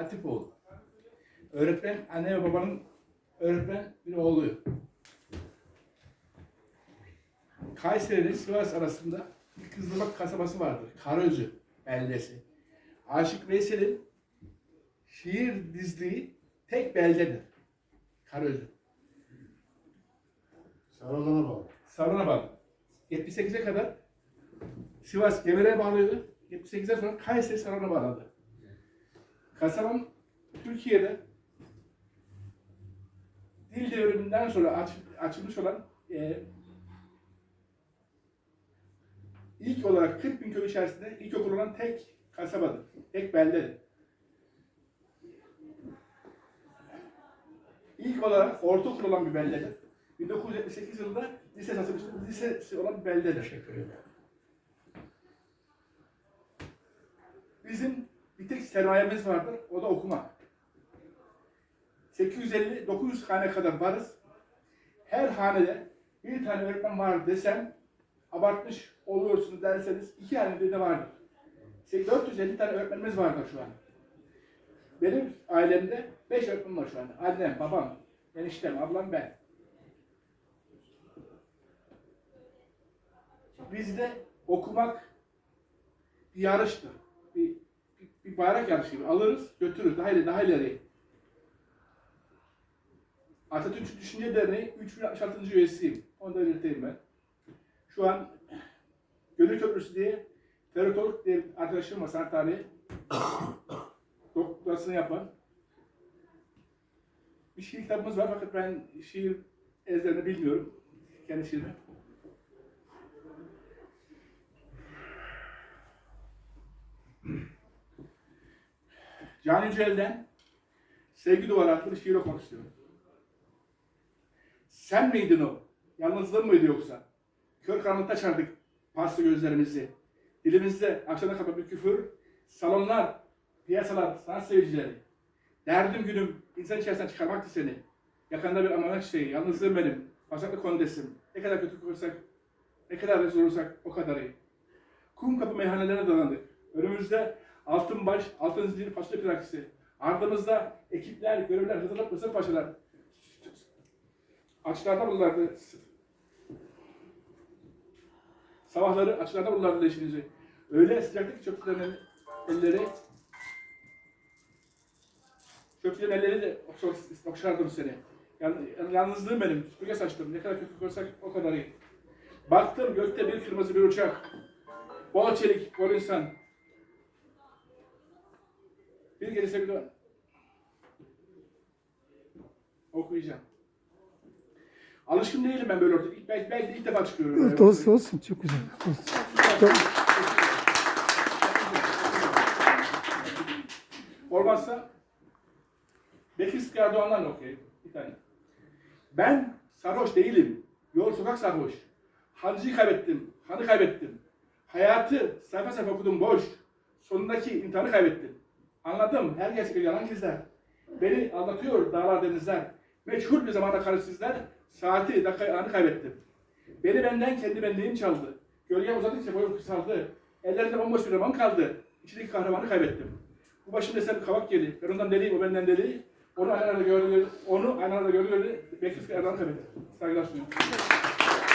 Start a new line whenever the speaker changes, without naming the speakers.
Hatipoğlu. Öğretmen, anne ve babanın öğretmen bir oğluyum. Kayseri ile Sivas arasında bir Kızılmak kasabası vardır. Karaözü beldesi. Aşık Veysel'in şiir dizdiği tek beldedir. Karaözü.
Sarılan'a bağlı.
Sarı'na bağlı. 78'e kadar Sivas Gevere'ye bağlıydı. 78'den sonra Kayseri Sarı'na bağladı. Kasabanın Türkiye'de dil devriminden sonra aç, açılmış olan e, ilk olarak 40 bin köy içerisinde ilkokul olan tek kasabadır. Tek beldedir. İlk olarak ortaokul olan bir beldedir. 1978 yılında lise açılmıştır. Lisesi olan bir beldedir.
Teşekkür ederim.
Bizim bir tek sermayemiz vardır. O da okumak. 850-900 hane kadar varız. Her hanede bir tane öğretmen var desem abartmış oluyorsunuz derseniz iki hanede de vardır. 450 tane öğretmenimiz vardır şu an. Benim ailemde 5 öğretmen var şu an. Annem, babam, eniştem, ablam, ben. Bizde okumak bir yarıştır. Bayrak yarışı gibi. Alırız, götürürüz. Daha ileri, daha ileri. Atatürk Düşünce Derneği 3066. üyesiyim. Onu da belirteyim ben. Şu an Gönül Köprüsü diye Ferotolog diye bir arkadaşım var sanat tarihi. Doktorasını yapan. Bir şiir kitabımız var fakat ben şiir ezberini bilmiyorum. Kendi şiirimi. Can Yücel'den Sevgi Duvarı adlı şiir okumak istiyorum. Sen miydin o? Yalnızlığın mıydı yoksa? Kör karanlıkta çardık paslı gözlerimizi. Dilimizde akşama kadar bir küfür. Salonlar, piyasalar, sanat sevicileri. Derdim günüm insan içerisinden çıkarmaktı seni. Yakanda bir amanet şeyi, yalnızlığım benim. Pasaklı kondesim. Ne kadar kötü koysak, ne kadar rezil olursak o kadar iyi. Kum kapı meyhanelerine dalandık. Önümüzde altın baş, altın zincir fasulye pirakisi. Ardımızda ekipler, görevler, hazırlık, Mısır paşalar. Açlarda bulurlardı. Sabahları açlarda bulurlardı işinizi. Öyle sıcaklık ki çöpçülerin elleri Çöpçülerin elleri de okşar- okşardı seni. Yani, yani yalnızlığım benim. Süpürge saçtım. Ne kadar kötü koysak o kadar iyi. Baktım gökte bir kırmızı bir uçak. Bol çelik, bol insan. Bir gelirse bir de okuyacağım. Alışkın değilim ben böyle ortaya. Belki, belki de ilk defa çıkıyorum.
Evet, olsun olsun çok güzel. Olsun.
Olmazsa Bekir Erdoğan'dan okuyayım. Bir tane. Ben sarhoş değilim. Yol sokak sarhoş. Hancıyı kaybettim. Hanı kaybettim. Hayatı sayfa sayfa okudum boş. Sonundaki imtihanı kaybettim. Anladım. Her gerçek yalan gizler. Beni aldatıyor dağlar denizler. Meçhul bir zamanda karışsızlar. Saati, dakika, anı kaybettim. Beni benden kendi benliğim çaldı. Gölge uzadıkça boyum kısaldı. Ellerinde bomboş bir roman kaldı. İçindeki kahramanı kaybettim. Bu başımda esen bir kavak geli. Ben ondan deliyim, o benden deli. Onu aynı gördü, onu aynı anda gördü, gördü. Bekir Erdoğan kaybettim. Saygılar sunuyorum.